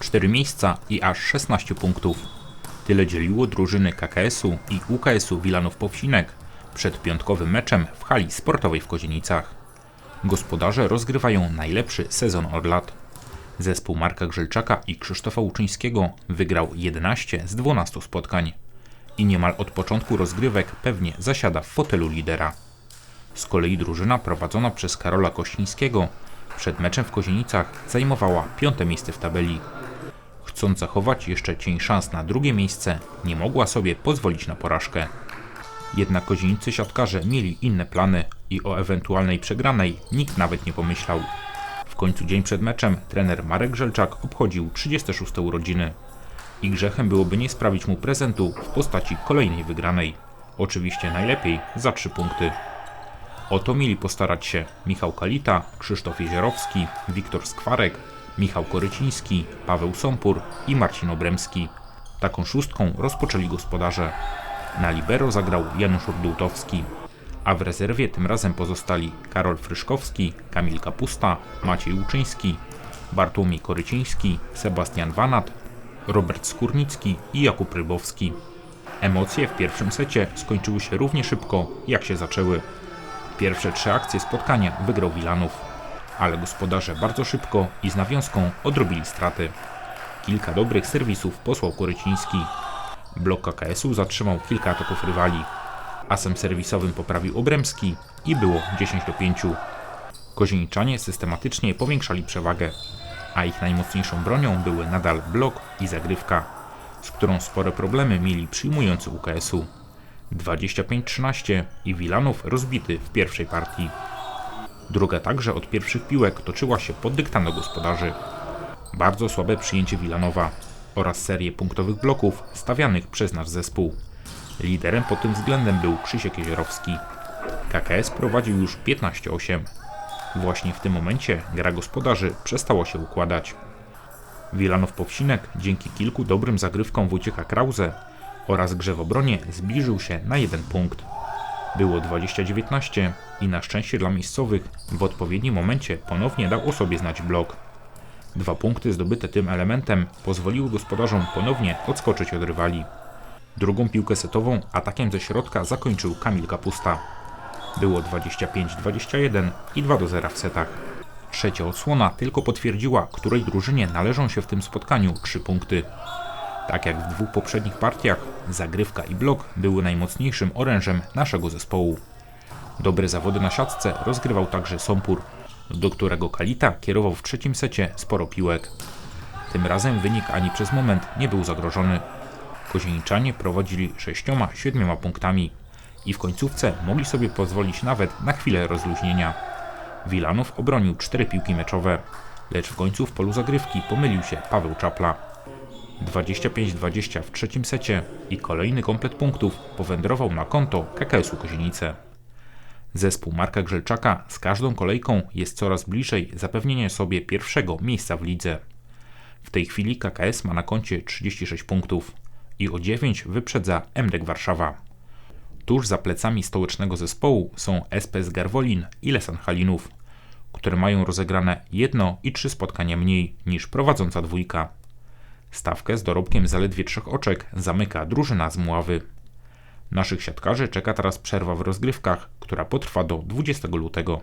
4 miejsca i aż 16 punktów. Tyle dzieliło drużyny KKS-u i UKS-u Wilanów Powsinek przed piątkowym meczem w hali sportowej w Kozienicach. Gospodarze rozgrywają najlepszy sezon od lat. Zespół Marka Grzelczaka i Krzysztofa Łuczyńskiego wygrał 11 z 12 spotkań i niemal od początku rozgrywek pewnie zasiada w fotelu lidera. Z kolei drużyna prowadzona przez Karola Kościńskiego przed meczem w Kozienicach zajmowała piąte miejsce w tabeli. Chcąc zachować jeszcze cień szans na drugie miejsce, nie mogła sobie pozwolić na porażkę. Jednak kozienicy siatkarze mieli inne plany i o ewentualnej przegranej nikt nawet nie pomyślał. W końcu dzień przed meczem trener Marek Żelczak obchodził 36 urodziny. I grzechem byłoby nie sprawić mu prezentu w postaci kolejnej wygranej. Oczywiście najlepiej za 3 punkty. O to mieli postarać się Michał Kalita, Krzysztof Jezierowski, Wiktor Skwarek, Michał Koryciński, Paweł Sąpur i Marcin Obremski. Taką szóstką rozpoczęli gospodarze. Na libero zagrał Janusz Urdutowski, a w rezerwie tym razem pozostali Karol Fryszkowski, Kamil Kapusta, Maciej Łuczyński, Bartłomiej Koryciński, Sebastian Wanat, Robert Skórnicki i Jakub Rybowski. Emocje w pierwszym secie skończyły się równie szybko, jak się zaczęły. Pierwsze trzy akcje spotkania wygrał Wilanów, ale gospodarze bardzo szybko i z nawiązką odrobili straty. Kilka dobrych serwisów posłał Koryciński. Blok KKS-u zatrzymał kilka ataków rywali. Asem serwisowym poprawił Obremski i było 10 do 5. Kozieniczanie systematycznie powiększali przewagę, a ich najmocniejszą bronią były nadal blok i zagrywka, z którą spore problemy mieli przyjmujący UKS-u. 25-13 i Wilanów rozbity w pierwszej partii. Druga także od pierwszych piłek toczyła się pod dyktando gospodarzy. Bardzo słabe przyjęcie Wilanowa oraz serię punktowych bloków stawianych przez nasz zespół. Liderem pod tym względem był Krzysiek Jezierowski. KKS prowadził już 15-8. Właśnie w tym momencie gra gospodarzy przestała się układać. Wilanów Powsinek dzięki kilku dobrym zagrywkom Wojciecha Krause oraz grze w obronie zbliżył się na jeden punkt. Było 20-19 i na szczęście dla miejscowych w odpowiednim momencie ponownie dał o sobie znać blok. Dwa punkty zdobyte tym elementem pozwoliły gospodarzom ponownie odskoczyć od rywali. Drugą piłkę setową atakiem ze środka zakończył Kamil Kapusta. Było 25-21 i 2 do 0 w setach. Trzecia odsłona tylko potwierdziła, której drużynie należą się w tym spotkaniu 3 punkty. Tak jak w dwóch poprzednich partiach, zagrywka i blok były najmocniejszym orężem naszego zespołu. Dobre zawody na siatce rozgrywał także Sompur, do którego Kalita kierował w trzecim secie sporo piłek. Tym razem wynik ani przez moment nie był zagrożony. Kozieniczanie prowadzili sześcioma, siedmioma punktami i w końcówce mogli sobie pozwolić nawet na chwilę rozluźnienia. Wilanów obronił cztery piłki meczowe, lecz w końcu w polu zagrywki pomylił się Paweł Czapla. 25-20 w trzecim secie i kolejny komplet punktów powędrował na konto KKS-u Kozienice. Zespół Marka Grzelczaka z każdą kolejką jest coraz bliżej zapewnienia sobie pierwszego miejsca w lidze. W tej chwili KKS ma na koncie 36 punktów i o 9 wyprzedza MDEK Warszawa. Tuż za plecami stołecznego zespołu są SPS Garwolin i Lesan Halinów, które mają rozegrane jedno i trzy spotkania mniej niż prowadząca dwójka. Stawkę z dorobkiem zaledwie trzech oczek zamyka drużyna z Mławy. Naszych siatkarzy czeka teraz przerwa w rozgrywkach, która potrwa do 20 lutego.